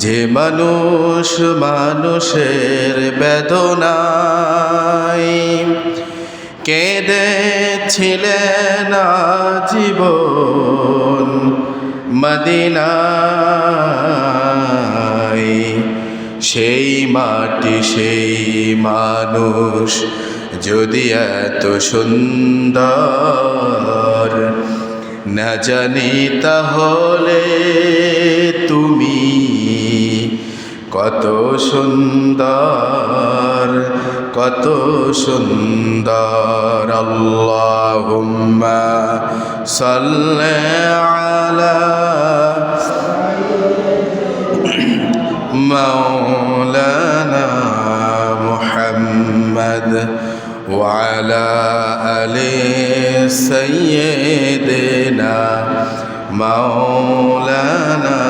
যে মানুষ মানুষের বেদনায় কেঁদেছিলেন জীবন মদিনায়। সেই মাটি, সেই মানুষ যদি এত সুন্দর না জানি তাহলে কত সুন্দর কত সুন্দর। আল্লাহুম্মা সাল্লি আলা মাওলানা মুহাম্মদ ওয়া আলা আলি সাইয়্যিদিনা মাওলানা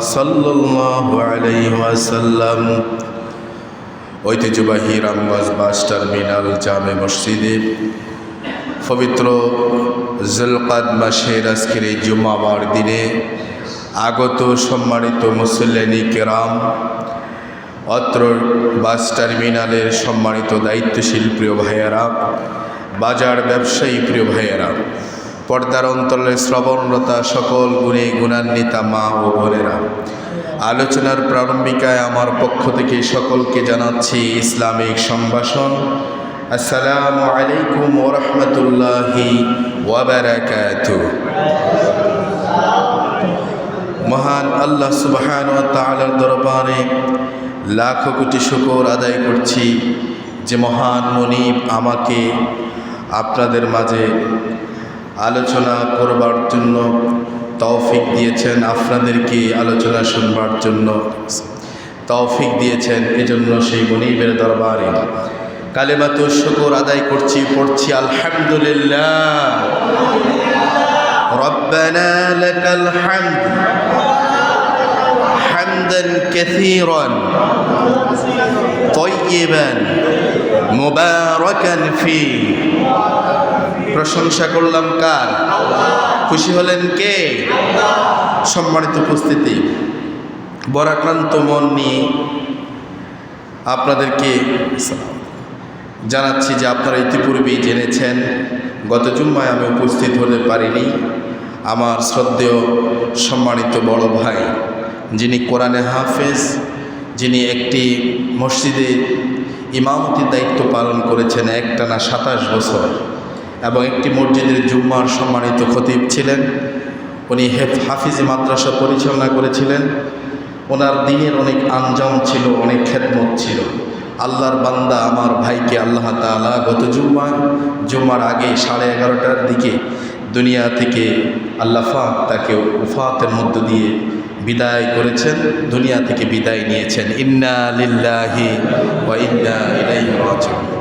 সাল্লাল্লাহু আলাইহি ঐতিহ্যবাহী রামগঞ্জ বাস টার্মিনাল জামে মসজিদে পবিত্র জুলকাদ মাসের আজকের এই জুমাবার দিনে আগত সম্মানিত মুসল্লানি কেরাম, অত্র বাস টার্মিনালের সম্মানিত দায়িত্বশীল প্রিয় ভাইয়ারা, বাজার ব্যবসায়ী প্রিয় ভাইয়ারা পর্দার অন্তরের শ্রবণরতা সকল গুণে গুণান্বিতা মা ও বোনেরা। আলোচনার প্রারম্ভিকায় আমার পক্ষ থেকে সকলকে জানাচ্ছি ইসলামিক সম্ভাষণ। আসসালামু আলাইকুম ওরহমতুল্লাহি ওয়াবারাকাতু মহান আল্লাহ সুবহান ও তাআলার দরবারে লাখো কোটি শুকর আদায় করছি যে মহান মনিব আমাকে আপনাদের মাঝে আলোচনা করবার জন্য তৌফিক দিয়েছেন আপনাদেরকে আলোচনা শুনবার জন্য তৌফিক দিয়েছেন এজন্য সেই মনিবের দরবারে কালেমাত শুকর আদায় করছি পড়ছি আলহামদুলিল্লাহ ربنا لك الحمد حمدا كثيرا طيبا মুবারাকান ফি। প্রশংসা করলাম কার? খুশি হলেন কে? সম্মানিত উপস্থিতি। বরাক্রান্ত মন নিয়ে আপনাদেরকে জানাচ্ছি যে আপনারা ইতিপূর্বেই জেনেছেন, গত জুম্মায় আমি উপস্থিত হতে পারিনি। আমার শ্রদ্ধেয়, সম্মানিত বড় ভাই, যিনি কোরআনে হাফেজ যিনি একটি মসজিদে ইমামতির দায়িত্ব পালন করেছেন একটানা সাতাশ বছর এবং একটি মসজিদের জুম্মার সম্মানিত খতিব ছিলেন। উনি হেফ, হাফিজি মাদ্রাসা পরিচালনা করেছিলেন। ওনার দিনের অনেক আঞ্জাম ছিল, অনেক খেদমত ছিল। আল্লাহর বান্দা আমার ভাইকে আল্লাহ তালা গত জুম্মা জুম্মার আগে সাড়ে এগারোটার দিকে দুনিয়া থেকে আল্লাফা তাকে উফাতের মধ্য দিয়ে বিদায় করেছেন দুনিয়া থেকে বিদায় নিয়েছেন। ইন্না লিল্লাহি ইন্না ইলাইহি রাজিউন।